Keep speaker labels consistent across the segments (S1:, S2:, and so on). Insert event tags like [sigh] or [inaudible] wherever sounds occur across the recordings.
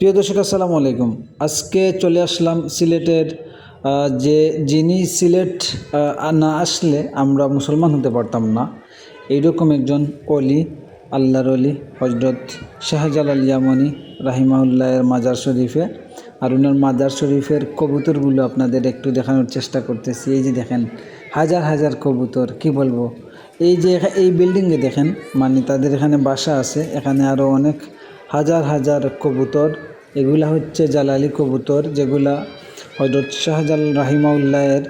S1: প্রিয় দর্শক, আসসালামু আলাইকুম। আজকে চলে আসলাম সিলেটের যে যিনি সিলেট না আসলে আমরা মুসলমান হতে পারতাম না, এইরকম একজন অলি আল্লাহর অলি হজরত শাহজালাল ইয়ামনি রাহিমাউল্লাহের মাজার শরীফে। আর ওনার মাজার শরীফের কবুতরগুলো আপনাদের একটু দেখানোর চেষ্টা করতেছি। এই যে দেখেন, হাজার হাজার কবুতর, কি বলব? এই যে এই বিল্ডিংয়ে দেখেন মানে তাদের এখানে বাসা আছে, এখানে আরও অনেক হাজার হাজার কবুতর, এগুলা হচ্ছে জালালি কবুতর, যেগুলা হজরত শাহজালাল রাহিমাউল্লাহের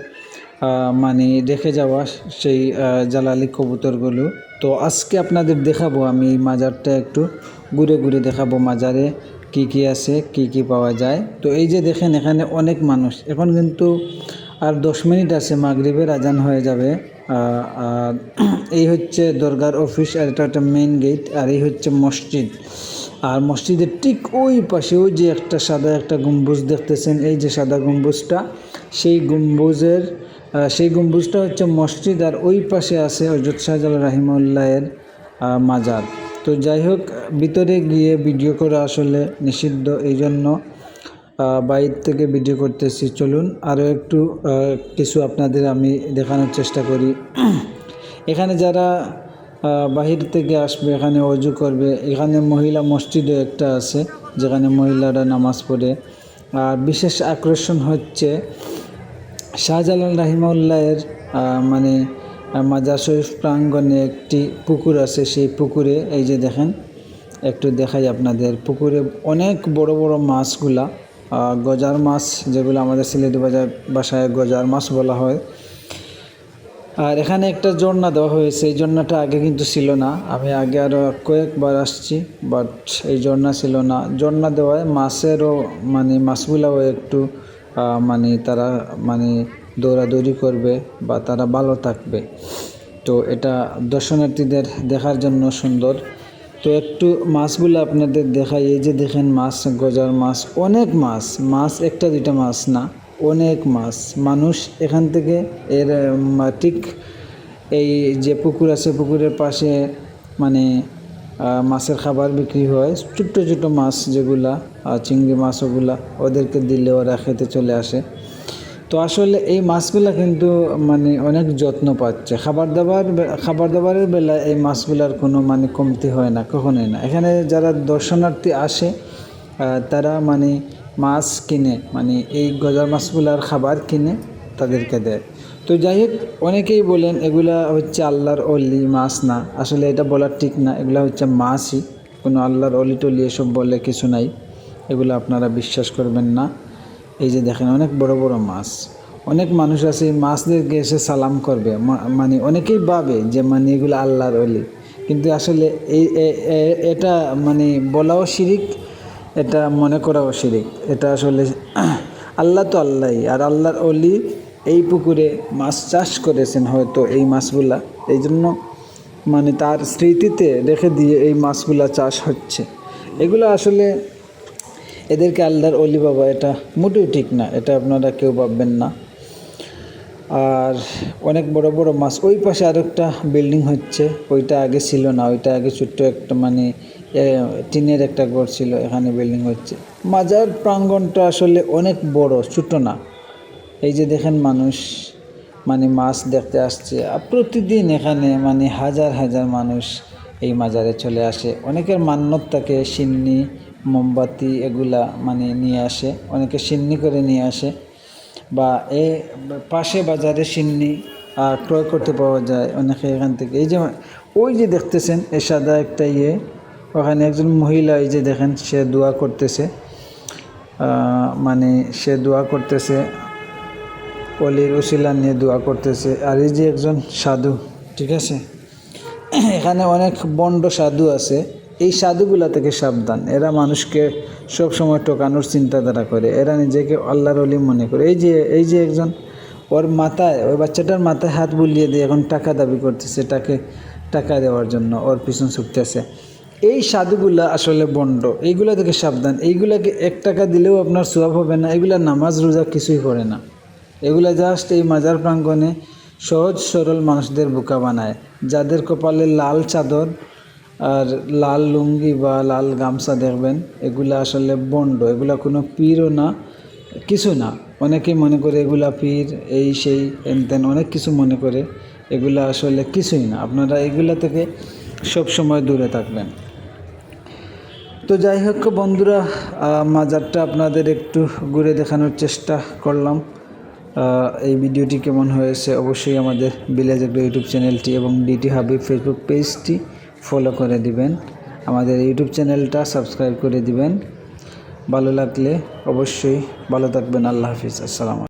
S1: মানে রেখে যাওয়া সেই জালালি কবুতরগুলো। তো আজকে আপনাদের দেখাবো, আমি এই মাজারটা একটু ঘুরে ঘুরে দেখাবো মাজারে কি কি আছে, কি কি পাওয়া যায়। তো এই যে দেখেন, এখানে অনেক মানুষ। এখন কিন্তু আর দশ মিনিট আছে, মাগরিবের আজান হয়ে যাবে। এই হচ্ছে দরগার অফিস আর এটা একটা মেইন গেট আর এই হচ্ছে মসজিদ। আর মসজিদের ঠিক ওই পাশে ওই যে একটা সাদা একটা গম্বুজ দেখতেছেন এই যে সাদা গম্বুজটা সেই গম্বুজের সেই গম্বুজটা হচ্ছে মসজিদ আর ওই পাশে আছে হজরত শাহজালাল রাহিমউল্লাহের আহ, মাজার। তো যাই হোক ভিতরে গিয়ে ভিডিও করা আসলে নিষিদ্ধ এই জন্য বাইর থেকে ভিডিও করতেছি। চলুন আরও একটু কিছু আপনাদের আমি দেখানোর চেষ্টা করি। [clears throat] এখানে যারা বাহির থেকে আসবে, এখানে অজু করবে। এখানে মহিলা মসজিদও একটা আছে, যেখানে মহিলারা নামাজ পড়ে। আর বিশেষ আকর্ষণ হচ্ছে শাহজালাল রাহিমাউল্লাহের মানে মাজার শরীফ প্রাঙ্গণে একটি পুকুর আছে, সেই পুকুরে, এই যে দেখেন, একটু দেখাই আপনাদের। পুকুরে অনেক বড় বড় মাছগুলা গজার মাছ, যেগুলো আমাদের সিলেটি বাজার বাসায় গজার মাছ বলা হয়। আর এখানে একটা ঝর্ণা দেওয়া হয়েছে, এই ঝর্ণাটা আগে কিন্তু ছিল না। আমি আগে আরও কয়েকবার আসছি বাট এই ঝর্ণা ছিল না। ঝর্ণা দেওয়ায় মাছেরও মানে মাছগুলাও একটু মানে তারা মানে দৌড়াদৌড়ি করবে বা তারা ভালো থাকবে। তো এটা দর্শনার্থীদের দেখার জন্য সুন্দর। তো একটু মাছগুলো আপনাদের দেখাই, এই যে দেখেন মাছ, গজার মাছ, অনেক মাছ। মাছ একটা দুইটা মাছ না। অনেক মাছ। মানুষ এখান থেকে এর ঠিক এই যে পুকুর আছে, পুকুরের পাশে মানে মাছের খাবার বিক্রি হয়। ছোট্ট ছোটো মাছ যেগুলা চিংড়ি মাছ ওগুলা, ওদেরকে দিলে ওরা খেতে চলে আসে। তো আসলে এই মাছগুলা কিন্তু মানে অনেক যত্ন পাচ্ছে। খাবার দাবার, খাবার দাবারের বেলায় এই মাছগুলার কোনো মানে কমতি হয় না, কখনোই না। এখানে যারা দর্শনার্থী আসে তারা মানে মাছ কিনে মানে এই গজার মাছগুলার খাবার কিনে তাদেরকে দেয়। তো যাই হোক অনেকেই বলেন এগুলা হচ্ছে আল্লাহর অলি, মাছ না। আসলে এটা বলার ঠিক না, এগুলা হচ্ছে মাছই। কোনো আল্লাহর অলি টলি এসব বলে কিছু নাই। এগুলো আপনারা বিশ্বাস করবেন না। এই যে দেখেন, অনেক বড় বড় মাছ। অনেক মানুষ আছে এই মাছদেরকে এসে সালাম করবে। মানে অনেকেই ভাবে যে মানে এগুলো আল্লাহর অলি। কিন্তু আসলে এই এটা মানে বলাও শিরিক এটা মনে করাও শিরিক এটা আসলে [clears throat] আল্লাহ তো আল্লাহই। আর আল্লাহর অলি এই পুকুরে মাছ চাষ করেছেন হয়তো এই মাছগুলা। এই জন্য মানে তার স্মৃতিতে রেখে দিয়ে এই মাছগুলা চাষ হচ্ছে। এগুলো আসলে এদেরকে আল্লাহর অলি বাবা, এটা মোটেও ঠিক না। এটা আপনারা কেউ ভাববেন না। আর অনেক বড় বড় মাছ। ওই পাশে আরেকটা বিল্ডিং হচ্ছে। ওইটা আগে ছিল না। ওইটা আগে ছোট্ট একটা মানে টিনের একটা ঘর ছিল, এখানে বিল্ডিং হচ্ছে। মাজার প্রাঙ্গণটা আসলে অনেক বড়, ছোট না। এই যে দেখেন মানুষ মানে মাছ দেখতে আসছে। আর প্রতিদিন এখানে মানে হাজার হাজার মানুষ এই মাজারে চলে আসে। অনেকের মান্যত থাকে সিন্নি, মোমবাতি এগুলা মানে নিয়ে আসে, অনেকে সিন্নি করে নিয়ে আসে। বা এ, পাশে বাজারে সিন্নি, আর ক্রয় করতে পাওয়া যায় অনেকে এখান থেকে। এই যে, ওই যে দেখতেছেন, এ সাদা একটা ইয়ে। ওখানে একজন মহিলা এই যে দেখেন, সে দোয়া করতেছে। মানে সে দোয়া করতেছে, অলির উশিলা নিয়ে দোয়া করতেছে। আর এই যে একজন সাধু, ঠিক আছে? এখানে অনেক বন্ড সাধু আছে। এই সাধুগুলা থেকে সাবধান। এরা মানুষকে সব সময় টোকানোর চিন্তাধারা করে। এরা নিজেকে আল্লাহর অলি মনে করে। এই যে এই যে একজন, ওর মাথায়, ওই বাচ্চাটার মাথায় হাত বুলিয়ে দিয়ে এখন টাকা দাবি করতেছে, তাকে টাকা দেওয়ার জন্য। ওর পিছন ছুটতেছে। এই সাধুগুলা আসলে বন্ড। এইগুলা থেকে সাবধান। এইগুলাকে এক টাকা দিলেও আপনার সোয়াব হবে না। এগুলা নামাজ, রোজা কিছুই করে না। এগুলা জাস্ট এই মাজার প্রাঙ্গণে সহজ সরল মানুষদের বোকা বানায়। যাদের কপালে লাল চাদর আর লাল লুঙ্গি বা লাল গামছা দেখবেন, এগুলা আসলে বন্ড। এগুলা কোনো পীরও না, কিছু না। অনেকেই মনে করে এগুলা পীর, এই সেই তেন, অনেক কিছু মনে করে। এগুলা আসলে কিছুই না। আপনারা এগুলা থেকে সব সময় দূরে থাকবেন। তো যাই হোক বন্ধুরা মাজারটা আপনাদের একটু ঘুরে দেখানোর চেষ্টা করলাম। এই ভিডিওটি কেমন হয়েছে অবশ্যই আমাদের ভিলেজ এগ্রো ইউটিউব চ্যানেলটি এবং ডিটি হাবিব ফেসবুক পেজটি ফলো করে দিবেন। আমাদের ইউটিউব চ্যানেলটা সাবস্ক্রাইব করে দিবেন। ভালো লাগলে অবশ্যই ভালো থাকবেন। আল্লাহ হাফিজ। আসসালাম